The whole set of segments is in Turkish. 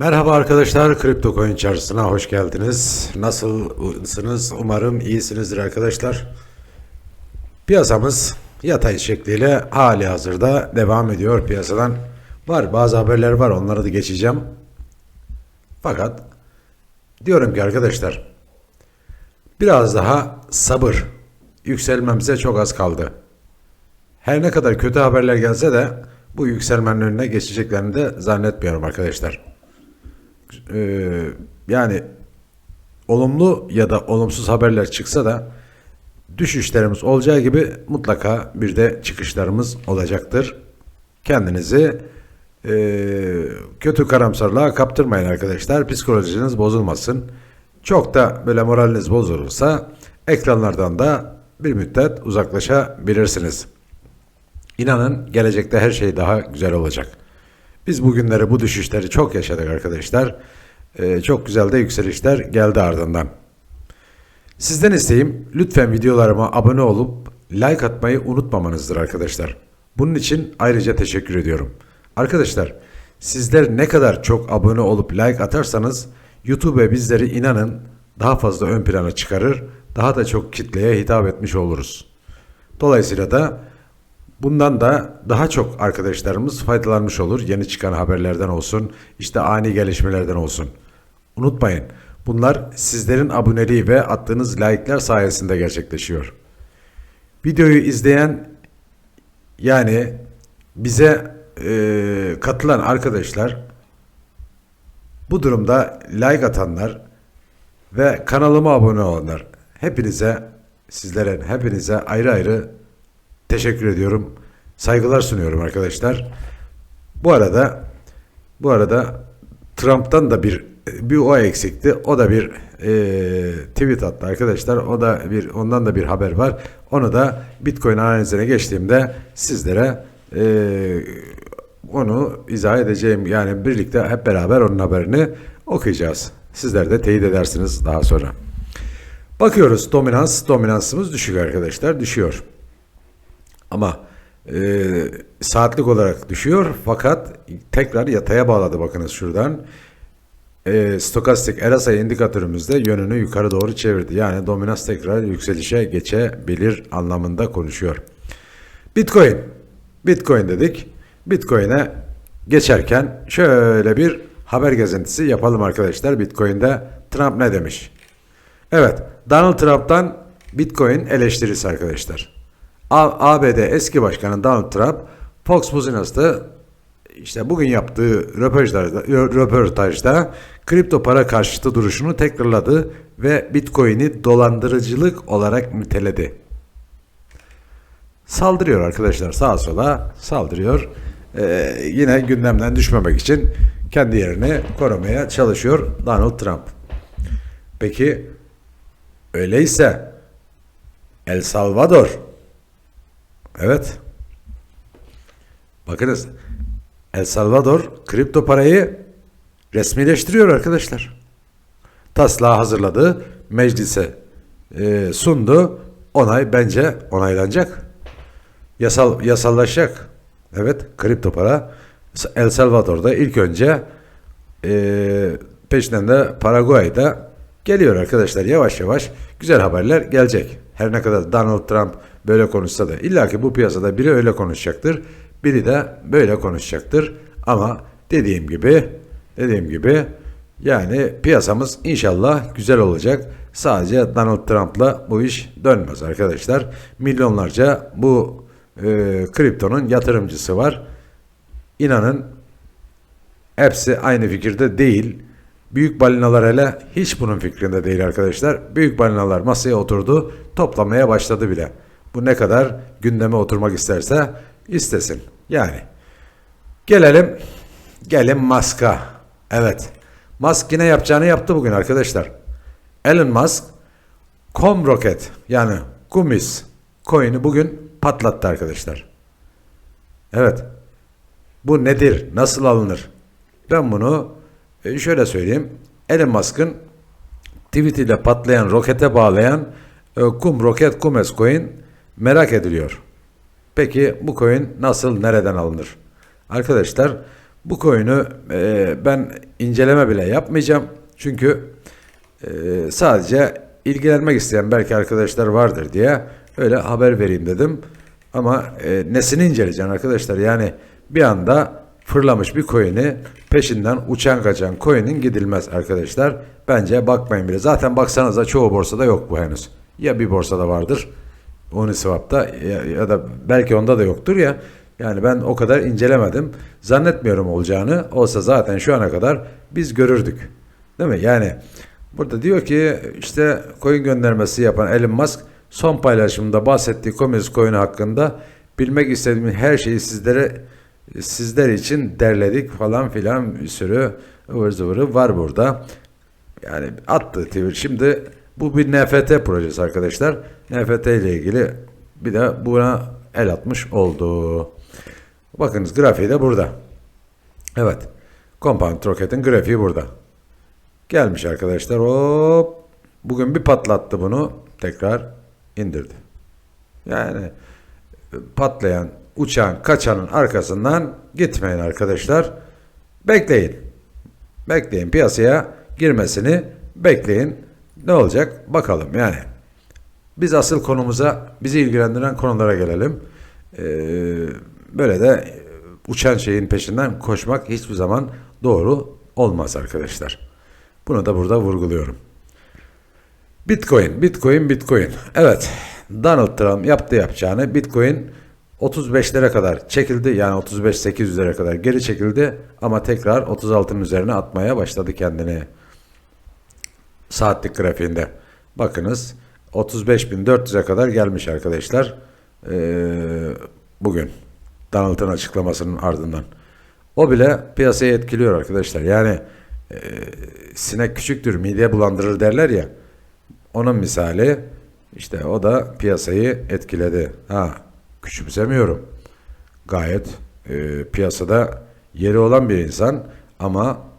Merhaba arkadaşlar, Kripto Coin Çarşısı'na hoş geldiniz. Nasılsınız? Umarım iyisinizdir arkadaşlar. Piyasamız yatay şekliyle hali hazırda devam ediyor piyasadan. Var bazı haberler var onları da geçeceğim. Fakat diyorum ki arkadaşlar biraz daha sabır. Yükselmemize çok az kaldı. Her ne kadar kötü haberler gelse de bu yükselmenin önüne geçeceklerini de zannetmiyorum arkadaşlar. Ee, yani olumlu ya da olumsuz haberler çıksa da düşüşlerimiz olacağı gibi mutlaka bir de çıkışlarımız olacaktır. Kendinizi e, kötü karamsarlığa kaptırmayın arkadaşlar. Psikolojiniz bozulmasın. Çok da böyle moraliniz bozulursa ekranlardan da bir müddet uzaklaşabilirsiniz. İnanın gelecekte her şey daha güzel olacak. Biz bugünleri bu düşüşleri çok yaşadık arkadaşlar. Ee, çok güzel de yükselişler geldi ardından. Sizden isteğim lütfen videolarıma abone olup like atmayı unutmamanızdır arkadaşlar. Bunun için ayrıca teşekkür ediyorum. Arkadaşlar sizler ne kadar çok abone olup like atarsanız YouTube bizleri inanın daha fazla ön plana çıkarır, daha da çok kitleye hitap etmiş oluruz. Dolayısıyla da Bundan da daha çok arkadaşlarımız faydalanmış olur. Yeni çıkan haberlerden olsun, işte ani gelişmelerden olsun. Unutmayın, bunlar sizlerin aboneliği ve attığınız like'lar sayesinde gerçekleşiyor. Videoyu izleyen yani bize e, katılan arkadaşlar bu durumda like atanlar ve kanalıma abone olanlar hepinize sizlere hepinize ayrı ayrı teşekkür ediyorum. Saygılar sunuyorum arkadaşlar. Bu arada bu arada Trump'tan da bir bir o eksikti. O da bir e, tweet attı arkadaşlar. O da bir ondan da bir haber var. Onu da Bitcoin analizine geçtiğimde sizlere e, onu izah edeceğim. Yani birlikte hep beraber onun haberini okuyacağız. Sizler de teyit edersiniz daha sonra. Bakıyoruz dominans. Dominansımız düşük arkadaşlar. Düşüyor. Ama e, saatlik olarak düşüyor fakat tekrar yataya bağladı bakınız şuradan. E, stokastik RSI indikatörümüzde yönünü yukarı doğru çevirdi. Yani dominans tekrar yükselişe geçebilir anlamında konuşuyor. Bitcoin. Bitcoin dedik. Bitcoin'e geçerken şöyle bir haber gezintisi yapalım arkadaşlar. Bitcoin'de Trump ne demiş? Evet, Donald Trump'tan Bitcoin eleştirisi arkadaşlar. ABD eski başkanı Donald Trump Fox Business'ta işte bugün yaptığı röportajda, röportajda kripto para karşıtı duruşunu tekrarladı ve Bitcoin'i dolandırıcılık olarak niteledi. Saldırıyor arkadaşlar sağa sola saldırıyor. Ee, yine gündemden düşmemek için kendi yerini korumaya çalışıyor Donald Trump. Peki öyleyse El Salvador Evet. Bakınız El Salvador kripto parayı resmileştiriyor arkadaşlar. Taslağı hazırladı, meclise e, sundu. Onay bence onaylanacak. Yasal yasallaşacak. Evet, kripto para El Salvador'da ilk önce e, peşinden de Paraguay'da geliyor arkadaşlar. Yavaş yavaş güzel haberler gelecek. Her ne kadar Donald Trump böyle konuşsa da illa ki bu piyasada biri öyle konuşacaktır. Biri de böyle konuşacaktır. Ama dediğim gibi dediğim gibi yani piyasamız inşallah güzel olacak. Sadece Donald Trump'la bu iş dönmez arkadaşlar. Milyonlarca bu e, kriptonun yatırımcısı var. İnanın hepsi aynı fikirde değil. Büyük balinalar hele hiç bunun fikrinde değil arkadaşlar. Büyük balinalar masaya oturdu, toplamaya başladı bile. Bu ne kadar gündeme oturmak isterse istesin. Yani gelelim gelin Musk'a. Evet. Musk yine yapacağını yaptı bugün arkadaşlar. Elon Musk Com Rocket yani Kumis coin'i bugün patlattı arkadaşlar. Evet. Bu nedir? Nasıl alınır? Ben bunu e, şöyle söyleyeyim. Elon Musk'ın tweet ile patlayan rokete bağlayan e, kum roket kumes coin merak ediliyor. Peki bu coin nasıl nereden alınır? Arkadaşlar Bu coin'i e, ben inceleme bile yapmayacağım. Çünkü e, sadece ilgilenmek isteyen belki arkadaşlar vardır diye öyle haber vereyim dedim. Ama e, nesini inceleyeceksin arkadaşlar? Yani bir anda fırlamış bir coin'i peşinden uçan kaçan coin'in gidilmez arkadaşlar. Bence bakmayın bile. Zaten baksanıza çoğu borsada yok bu henüz. Ya bir borsada vardır. Uniswap'ta ya, ya da belki onda da yoktur ya. Yani ben o kadar incelemedim. Zannetmiyorum olacağını. Olsa zaten şu ana kadar biz görürdük. Değil mi? Yani burada diyor ki işte coin göndermesi yapan Elon Musk son paylaşımında bahsettiği komünist coin hakkında bilmek istediğim her şeyi sizlere sizler için derledik falan filan bir sürü ıvır zıvırı var burada. Yani attı Twitter. Şimdi bu bir NFT projesi arkadaşlar. NFT ile ilgili bir de buna el atmış oldu. Bakınız grafiği de burada. Evet. Compound Rocket'in grafiği burada. Gelmiş arkadaşlar. Hop. Bugün bir patlattı bunu. Tekrar indirdi. Yani patlayan, uçan, kaçanın arkasından gitmeyin arkadaşlar. Bekleyin. Bekleyin piyasaya girmesini bekleyin. Ne olacak bakalım yani. Biz asıl konumuza, bizi ilgilendiren konulara gelelim. Ee, böyle de uçan şeyin peşinden koşmak hiçbir zaman doğru olmaz arkadaşlar. Bunu da burada vurguluyorum. Bitcoin, Bitcoin, Bitcoin. Evet, Donald Trump yaptı yapacağını. Bitcoin 35'lere kadar çekildi. Yani 35 800'lere kadar geri çekildi ama tekrar 36'nın üzerine atmaya başladı kendini. Saatlik grafiğinde. Bakınız 35.400'e kadar gelmiş arkadaşlar. Ee, bugün Donald'ın açıklamasının ardından. O bile piyasayı etkiliyor arkadaşlar. Yani e, sinek küçüktür, mide bulandırır derler ya. Onun misali işte o da piyasayı etkiledi. Ha, küçümsemiyorum. Gayet e, piyasada yeri olan bir insan ama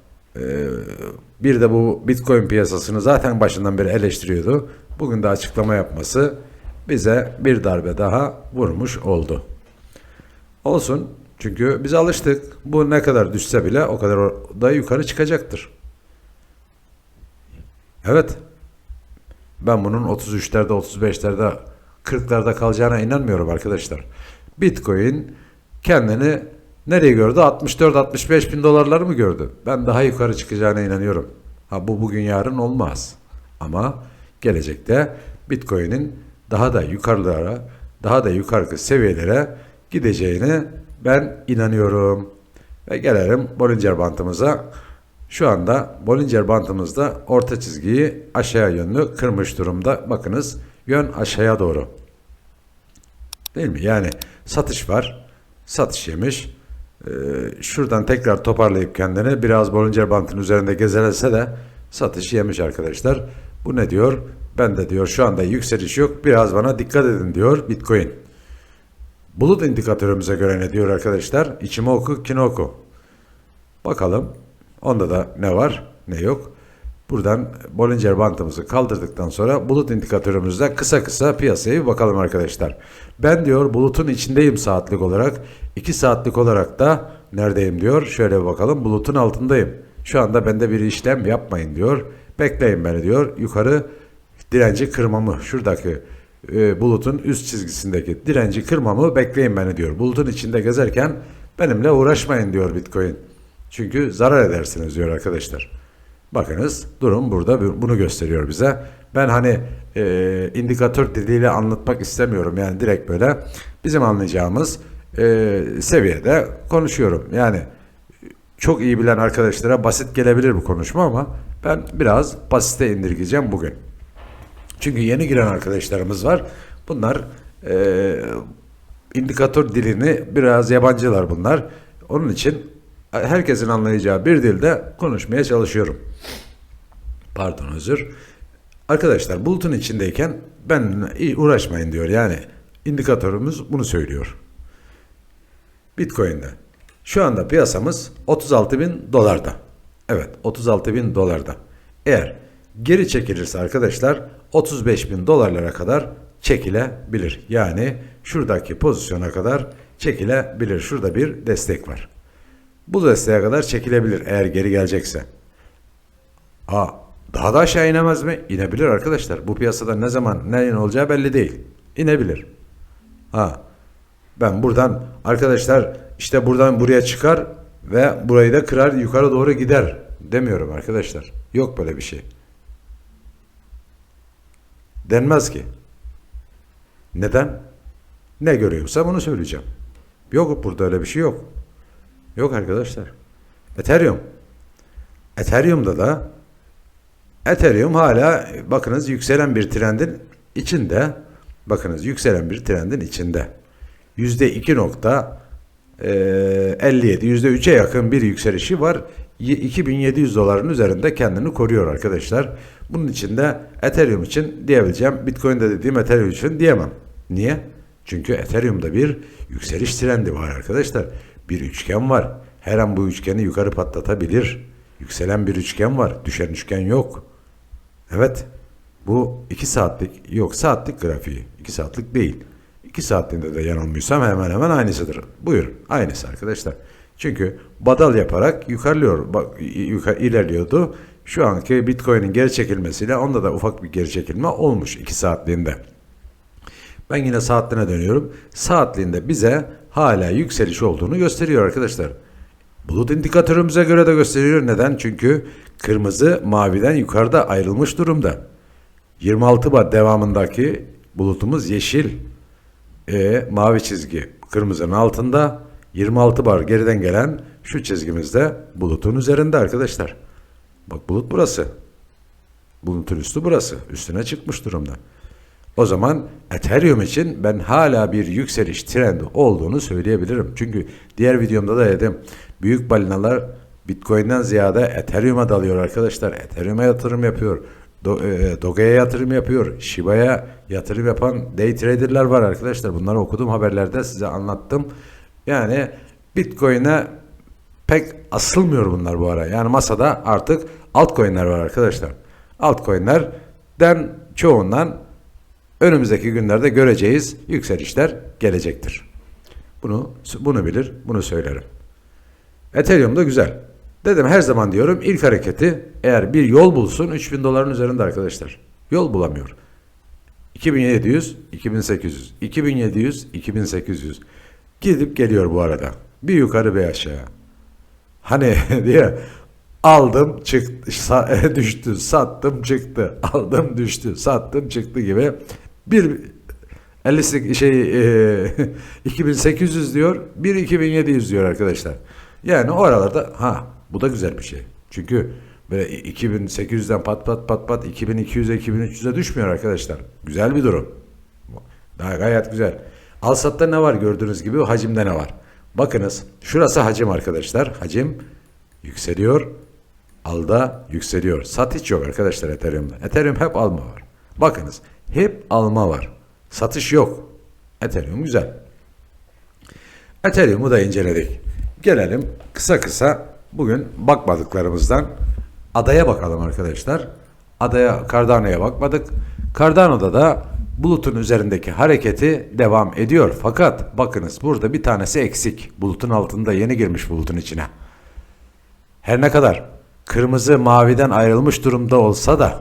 bir de bu Bitcoin piyasasını zaten başından beri eleştiriyordu. Bugün de açıklama yapması bize bir darbe daha vurmuş oldu. Olsun. Çünkü biz alıştık. Bu ne kadar düşse bile o kadar da yukarı çıkacaktır. Evet. Ben bunun 33'lerde, 35'lerde, 40'larda kalacağına inanmıyorum arkadaşlar. Bitcoin kendini nereye gördü? 64-65 bin dolarları mı gördü? Ben daha yukarı çıkacağına inanıyorum. Ha bu bugün yarın olmaz. Ama gelecekte Bitcoin'in daha da yukarılara, daha da yukarı seviyelere gideceğine ben inanıyorum. Ve gelelim Bollinger bantımıza. Şu anda Bollinger bantımızda orta çizgiyi aşağıya yönlü kırmış durumda. Bakınız yön aşağıya doğru. Değil mi? Yani satış var. Satış yemiş. Ee, şuradan tekrar toparlayıp kendini biraz Bollinger bantın üzerinde gezelese de satış yemiş arkadaşlar. Bu ne diyor? Ben de diyor şu anda yükseliş yok. Biraz bana dikkat edin diyor Bitcoin. Bulut indikatörümüze göre ne diyor arkadaşlar? Ichimoku Kinoko. Bakalım. Onda da ne var ne yok. Buradan Bollinger bantımızı kaldırdıktan sonra bulut indikatörümüzde kısa kısa piyasaya bir bakalım arkadaşlar. Ben diyor bulutun içindeyim saatlik olarak. 2 saatlik olarak da neredeyim diyor. Şöyle bir bakalım bulutun altındayım. Şu anda bende bir işlem yapmayın diyor. Bekleyin beni diyor. Yukarı direnci kırmamı şuradaki e, bulutun üst çizgisindeki direnci kırmamı bekleyin beni diyor. Bulutun içinde gezerken benimle uğraşmayın diyor Bitcoin. Çünkü zarar edersiniz diyor arkadaşlar. Bakınız durum burada bunu gösteriyor bize. Ben hani e, indikatör diliyle anlatmak istemiyorum. Yani direkt böyle bizim anlayacağımız e, seviyede konuşuyorum. Yani çok iyi bilen arkadaşlara basit gelebilir bu konuşma ama ben biraz basite indirgeyeceğim bugün. Çünkü yeni giren arkadaşlarımız var. Bunlar e, indikatör dilini biraz yabancılar bunlar. Onun için herkesin anlayacağı bir dilde konuşmaya çalışıyorum. Pardon özür. Arkadaşlar bulutun içindeyken ben uğraşmayın diyor. Yani indikatörümüz bunu söylüyor. Bitcoin'de. Şu anda piyasamız 36 bin dolarda. Evet 36 bin dolarda. Eğer geri çekilirse arkadaşlar 35 bin dolarlara kadar çekilebilir. Yani şuradaki pozisyona kadar çekilebilir. Şurada bir destek var. Bu desteğe kadar çekilebilir eğer geri gelecekse. Ha, daha da aşağı inemez mi? İnebilir arkadaşlar. Bu piyasada ne zaman neyin olacağı belli değil. İnebilir. Ha, ben buradan arkadaşlar işte buradan buraya çıkar ve burayı da kırar yukarı doğru gider demiyorum arkadaşlar. Yok böyle bir şey. Denmez ki. Neden? Ne görüyorsam onu söyleyeceğim. Yok burada öyle bir şey yok. Yok arkadaşlar. Ethereum. Ethereum'da da Ethereum hala bakınız yükselen bir trendin içinde. Bakınız yükselen bir trendin içinde. Yüzde iki nokta e, 57, yüzde üçe yakın bir yükselişi var. Y- 2700 doların üzerinde kendini koruyor arkadaşlar. Bunun içinde Ethereum için diyebileceğim. Bitcoin'de dediğim Ethereum için diyemem. Niye? Çünkü Ethereum'da bir yükseliş trendi var arkadaşlar. Bir üçgen var. Her an bu üçgeni yukarı patlatabilir. Yükselen bir üçgen var. Düşen üçgen yok. Evet. Bu 2 saatlik yok saatlik grafiği. 2 saatlik değil. 2 saatliğinde de yanılmıyorsam hemen hemen aynısıdır. Buyur. Aynısı arkadaşlar. Çünkü badal yaparak yukarılıyor, bak, yukarı ilerliyordu. Şu anki Bitcoin'in geri çekilmesiyle onda da ufak bir geri çekilme olmuş 2 saatliğinde. Ben yine saatliğine dönüyorum. Saatliğinde bize hala yükseliş olduğunu gösteriyor arkadaşlar. Bulut indikatörümüze göre de gösteriyor. Neden? Çünkü kırmızı maviden yukarıda ayrılmış durumda. 26 bar devamındaki bulutumuz yeşil. E, mavi çizgi kırmızının altında. 26 bar geriden gelen şu çizgimizde bulutun üzerinde arkadaşlar. Bak bulut burası. Bulutun üstü burası. Üstüne çıkmış durumda. O zaman Ethereum için ben hala bir yükseliş trendi olduğunu söyleyebilirim. Çünkü diğer videomda da dedim. Büyük balinalar Bitcoin'den ziyade Ethereum'a dalıyor arkadaşlar. Ethereum'a yatırım yapıyor. Do, e, Doge'ye yatırım yapıyor. Shiba'ya yatırım yapan day trader'lar var arkadaşlar. Bunları okudum haberlerde size anlattım. Yani Bitcoin'e pek asılmıyor bunlar bu ara. Yani masada artık altcoin'ler var arkadaşlar. Altcoin'lerden çoğundan önümüzdeki günlerde göreceğiz yükselişler gelecektir. Bunu bunu bilir, bunu söylerim. Ethereum da güzel. Dedim her zaman diyorum ilk hareketi eğer bir yol bulsun 3000 doların üzerinde arkadaşlar. Yol bulamıyor. 2700, 2800, 2700, 2800. Gidip geliyor bu arada. Bir yukarı bir aşağı. Hani diye aldım çıktı düştü sattım çıktı aldım düştü sattım çıktı gibi bir 50 şey e, 2800 diyor bir 2700 diyor arkadaşlar. Yani o aralarda ha bu da güzel bir şey. Çünkü böyle 2800'den pat pat pat pat 2200'e 2300'e düşmüyor arkadaşlar. Güzel bir durum. Daha gayet güzel. Al satta ne var gördüğünüz gibi hacimde ne var? Bakınız şurası hacim arkadaşlar. Hacim yükseliyor. Alda yükseliyor. Sat hiç yok arkadaşlar Ethereum'da. Ethereum hep alma var. Bakınız hep alma var. Satış yok. Ethereum güzel. Ethereum'u da inceledik. Gelelim kısa kısa bugün bakmadıklarımızdan adaya bakalım arkadaşlar. Adaya Cardano'ya bakmadık. Cardano'da da bulutun üzerindeki hareketi devam ediyor. Fakat bakınız burada bir tanesi eksik. Bulutun altında yeni girmiş bulutun içine. Her ne kadar kırmızı maviden ayrılmış durumda olsa da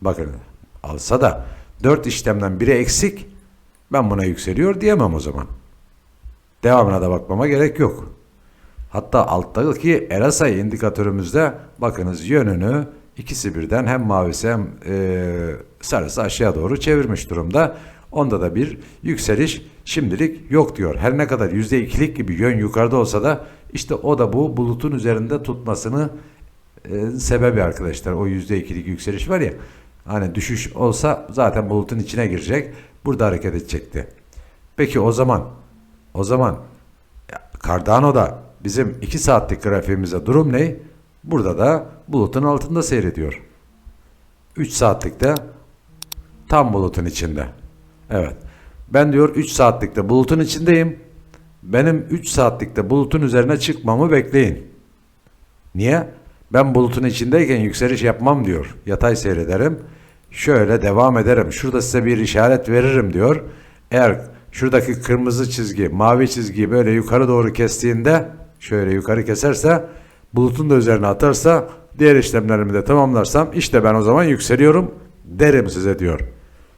bakın alsa da 4 işlemden biri eksik ben buna yükseliyor diyemem o zaman. Devamına da bakmama gerek yok. Hatta alttaki RSI indikatörümüzde bakınız yönünü ikisi birden hem mavisi hem e, sarısı aşağı doğru çevirmiş durumda. Onda da bir yükseliş şimdilik yok diyor. Her ne kadar %2'lik gibi yön yukarıda olsa da işte o da bu bulutun üzerinde tutmasını e, sebebi arkadaşlar. O %2'lik yükseliş var ya hani düşüş olsa zaten bulutun içine girecek. Burada hareket edecekti. Peki o zaman o zaman Cardano'da bizim 2 saatlik grafiğimizde durum ne? Burada da bulutun altında seyrediyor. 3 saatlikte tam bulutun içinde. Evet. Ben diyor 3 saatlikte bulutun içindeyim. Benim 3 saatlikte bulutun üzerine çıkmamı bekleyin. Niye? Ben bulutun içindeyken yükseliş yapmam diyor. Yatay seyrederim. Şöyle devam ederim. Şurada size bir işaret veririm diyor. Eğer şuradaki kırmızı çizgi, mavi çizgiyi böyle yukarı doğru kestiğinde şöyle yukarı keserse bulutun da üzerine atarsa diğer işlemlerimi de tamamlarsam işte ben o zaman yükseliyorum derim size diyor.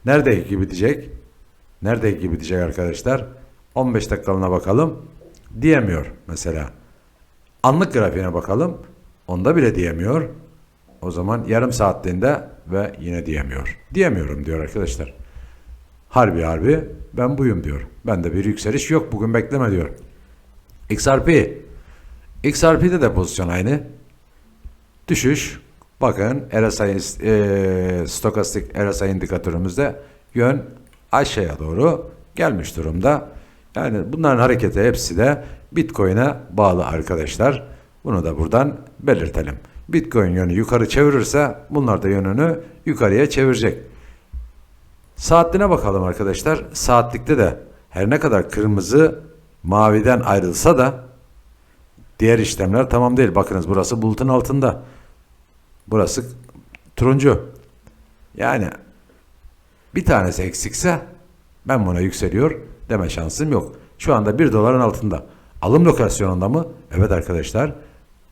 Neredeki bitecek? Neredeki bitecek arkadaşlar? 15 dakikalığına bakalım. Diyemiyor mesela. Anlık grafiğine bakalım. Onda bile diyemiyor. O zaman yarım saatliğinde ve yine diyemiyor. Diyemiyorum diyor arkadaşlar. Harbi harbi ben buyum diyor. Bende bir yükseliş yok bugün bekleme diyor. XRP. XRP'de de pozisyon aynı. Düşüş. Bakın RSI, e, stokastik RSI indikatörümüzde yön aşağıya doğru gelmiş durumda. Yani bunların hareketi hepsi de Bitcoin'e bağlı arkadaşlar. Bunu da buradan belirtelim. Bitcoin yönü yukarı çevirirse bunlar da yönünü yukarıya çevirecek. Saatliğine bakalım arkadaşlar. Saatlikte de her ne kadar kırmızı maviden ayrılsa da diğer işlemler tamam değil. Bakınız burası bulutun altında. Burası turuncu. Yani bir tanesi eksikse ben buna yükseliyor deme şansım yok. Şu anda 1 doların altında. Alım lokasyonunda mı? Evet arkadaşlar.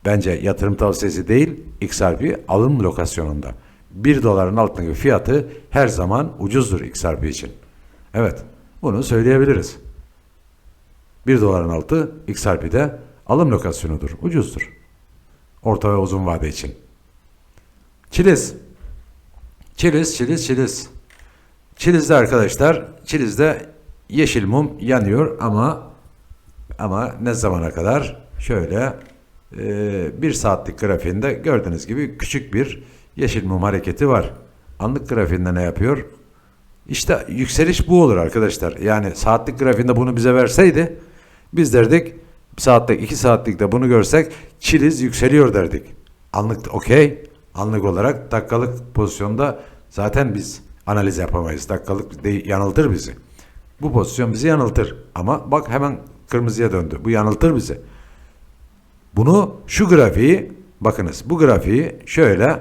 Bence yatırım tavsiyesi değil, XRP alım lokasyonunda. 1 doların altındaki fiyatı her zaman ucuzdur XRP için. Evet, bunu söyleyebiliriz. 1 doların altı XRP'de alım lokasyonudur, ucuzdur. Orta ve uzun vade için. Çiliz. Çiliz, çiliz, çiliz. Çiliz'de arkadaşlar, Çiliz'de yeşil mum yanıyor ama ama ne zamana kadar? Şöyle bir saatlik grafiğinde gördüğünüz gibi küçük bir yeşil mum hareketi var. Anlık grafiğinde ne yapıyor? İşte yükseliş bu olur arkadaşlar. Yani saatlik grafiğinde bunu bize verseydi biz derdik saatlik iki saatlikte bunu görsek çiliz yükseliyor derdik. Anlık okey. Anlık olarak dakikalık pozisyonda zaten biz analiz yapamayız. Dakikalık de, yanıltır bizi. Bu pozisyon bizi yanıltır. Ama bak hemen kırmızıya döndü. Bu yanıltır bizi. Bunu şu grafiği bakınız bu grafiği şöyle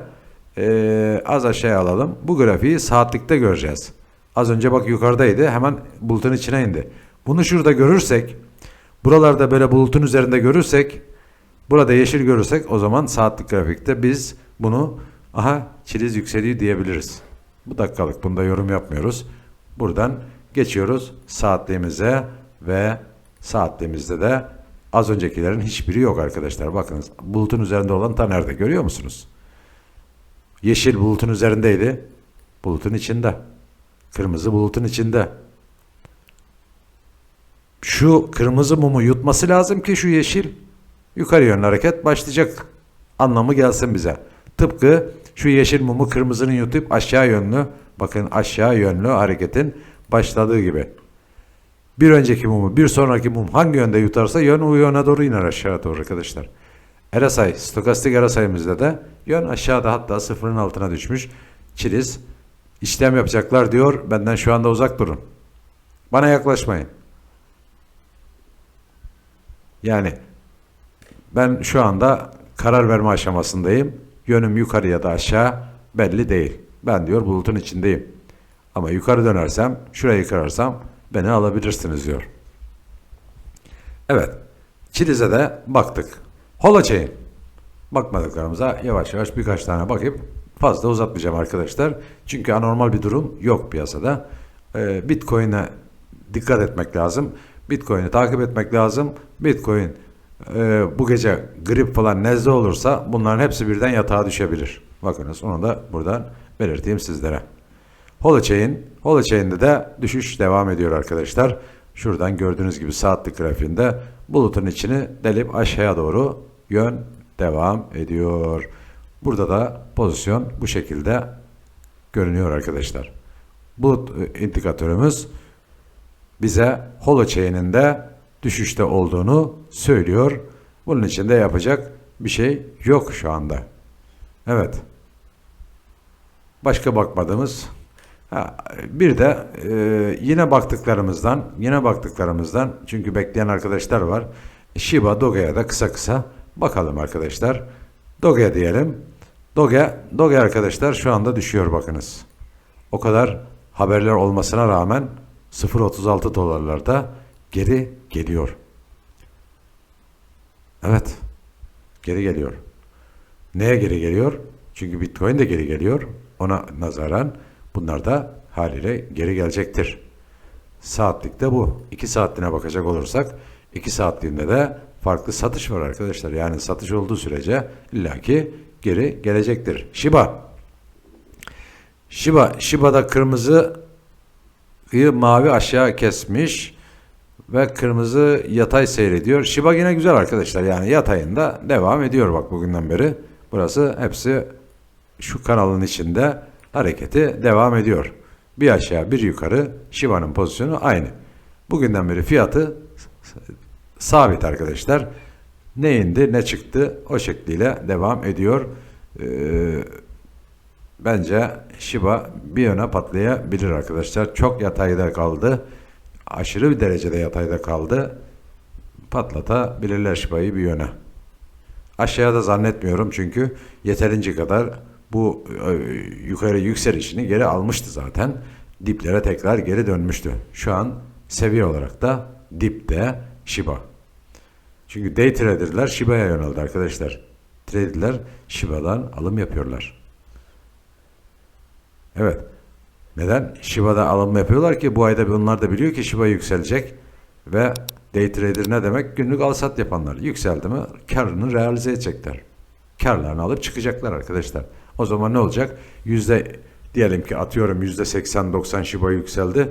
eee, az aşağıya alalım. Bu grafiği saatlikte göreceğiz. Az önce bak yukarıdaydı. Hemen bulutun içine indi. Bunu şurada görürsek buralarda böyle bulutun üzerinde görürsek burada yeşil görürsek o zaman saatlik grafikte biz bunu aha çiliz yükseliyor diyebiliriz. Bu dakikalık bunda yorum yapmıyoruz. Buradan geçiyoruz saatliğimize ve saatliğimizde de az öncekilerin hiçbiri yok arkadaşlar. Bakınız bulutun üzerinde olan ta nerede görüyor musunuz? Yeşil bulutun üzerindeydi. Bulutun içinde. Kırmızı bulutun içinde. Şu kırmızı mumu yutması lazım ki şu yeşil yukarı yönlü hareket başlayacak anlamı gelsin bize. Tıpkı şu yeşil mumu kırmızının yutup aşağı yönlü bakın aşağı yönlü hareketin başladığı gibi. Bir önceki mumu bir sonraki mum hangi yönde yutarsa yön o yöne doğru iner aşağı doğru arkadaşlar. RSI, stokastik RSI'mizde de yön aşağıda hatta sıfırın altına düşmüş. Çiliz işlem yapacaklar diyor. Benden şu anda uzak durun. Bana yaklaşmayın. Yani ben şu anda karar verme aşamasındayım. Yönüm yukarı ya da aşağı belli değil. Ben diyor bulutun içindeyim. Ama yukarı dönersem, şurayı kırarsam beni alabilirsiniz diyor. Evet. Çiliz'e de baktık. Holochain. Bakmadıklarımıza yavaş yavaş birkaç tane bakıp fazla uzatmayacağım arkadaşlar. Çünkü anormal bir durum yok piyasada. Ee, Bitcoin'e dikkat etmek lazım. Bitcoin'i takip etmek lazım. Bitcoin e, bu gece grip falan nezle olursa bunların hepsi birden yatağa düşebilir. Bakınız onu da buradan belirteyim sizlere. Holochain, Holochain'de de düşüş devam ediyor arkadaşlar. Şuradan gördüğünüz gibi saatlik grafiğinde bulutun içini delip aşağıya doğru yön devam ediyor. Burada da pozisyon bu şekilde görünüyor arkadaşlar. Bulut e, indikatörümüz bize Holochain'in de düşüşte olduğunu söylüyor. Bunun için de yapacak bir şey yok şu anda. Evet. Başka bakmadığımız bir de e, yine baktıklarımızdan, yine baktıklarımızdan çünkü bekleyen arkadaşlar var. Shiba Doge'ye da kısa kısa bakalım arkadaşlar. Doge diyelim. Doge, Doge arkadaşlar şu anda düşüyor bakınız. O kadar haberler olmasına rağmen 0.36 dolarlarda geri geliyor. Evet. Geri geliyor. Neye geri geliyor? Çünkü Bitcoin de geri geliyor. Ona nazaran bunlar da haliyle geri gelecektir. Saatlikte bu. 2 saatliğine bakacak olursak 2 saatliğinde de farklı satış var arkadaşlar. Yani satış olduğu sürece illaki geri gelecektir. Shiba. Shiba. Shiba'da kırmızı mavi aşağı kesmiş ve kırmızı yatay seyrediyor. Shiba yine güzel arkadaşlar. Yani yatayında devam ediyor bak bugünden beri. Burası hepsi şu kanalın içinde hareketi devam ediyor. Bir aşağı bir yukarı Shiba'nın pozisyonu aynı. Bugünden beri fiyatı sabit arkadaşlar. Ne indi ne çıktı o şekliyle devam ediyor. Ee, bence Shiba bir yöne patlayabilir arkadaşlar. Çok yatayda kaldı. Aşırı bir derecede yatayda kaldı. Patlatabilirler Shiba'yı bir yöne. Aşağıda zannetmiyorum çünkü yeterince kadar bu e, yukarı yükselişini geri almıştı zaten. Diplere tekrar geri dönmüştü. Şu an seviye olarak da dipte Shiba. Çünkü day trader'lar Shiba'ya yöneldi arkadaşlar. Trader'lar Shiba'dan alım yapıyorlar. Evet. Neden? Shiba'da alım yapıyorlar ki bu ayda bunlar da biliyor ki Shiba yükselecek ve day trader ne demek? Günlük al sat yapanlar. Yükseldi mi karını realize edecekler. Karlarını alıp çıkacaklar arkadaşlar. O zaman ne olacak? Yüzde diyelim ki atıyorum yüzde 80-90 Shiba yükseldi.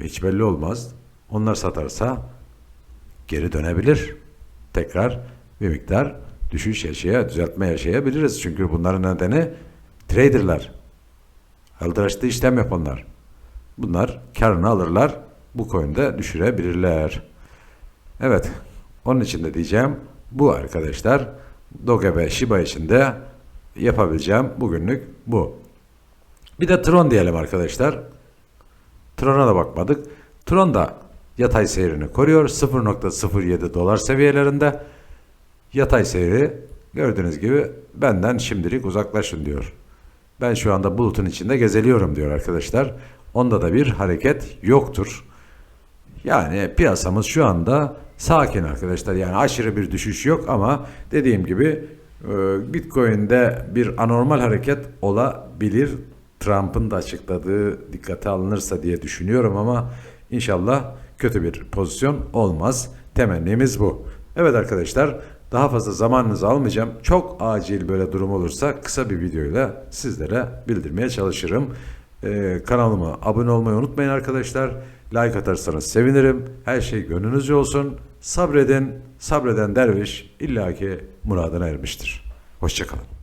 Hiç belli olmaz. Onlar satarsa geri dönebilir. Tekrar bir miktar düşüş yaşaya, düzeltme yaşayabiliriz. Çünkü bunların nedeni traderlar. Aldıraçlı işlem yapanlar. Bunlar karını alırlar. Bu coin'de düşürebilirler. Evet. Onun için de diyeceğim bu arkadaşlar Doge ve Shiba için de yapabileceğim bugünlük bu. Bir de Tron diyelim arkadaşlar. Tron'a da bakmadık. Tron da yatay seyrini koruyor. 0.07 dolar seviyelerinde. Yatay seyri gördüğünüz gibi benden şimdilik uzaklaşın diyor. Ben şu anda bulutun içinde gezeliyorum diyor arkadaşlar. Onda da bir hareket yoktur. Yani piyasamız şu anda sakin arkadaşlar. Yani aşırı bir düşüş yok ama dediğim gibi Bitcoin'de bir anormal hareket olabilir. Trump'ın da açıkladığı dikkate alınırsa diye düşünüyorum ama inşallah kötü bir pozisyon olmaz. Temennimiz bu. Evet arkadaşlar daha fazla zamanınızı almayacağım. Çok acil böyle durum olursa kısa bir videoyla sizlere bildirmeye çalışırım. Ee, kanalıma abone olmayı unutmayın arkadaşlar. Like atarsanız sevinirim. Her şey gönlünüzce olsun. Sabredin. Sabreden derviş illaki muradına ermiştir. Hoşçakalın.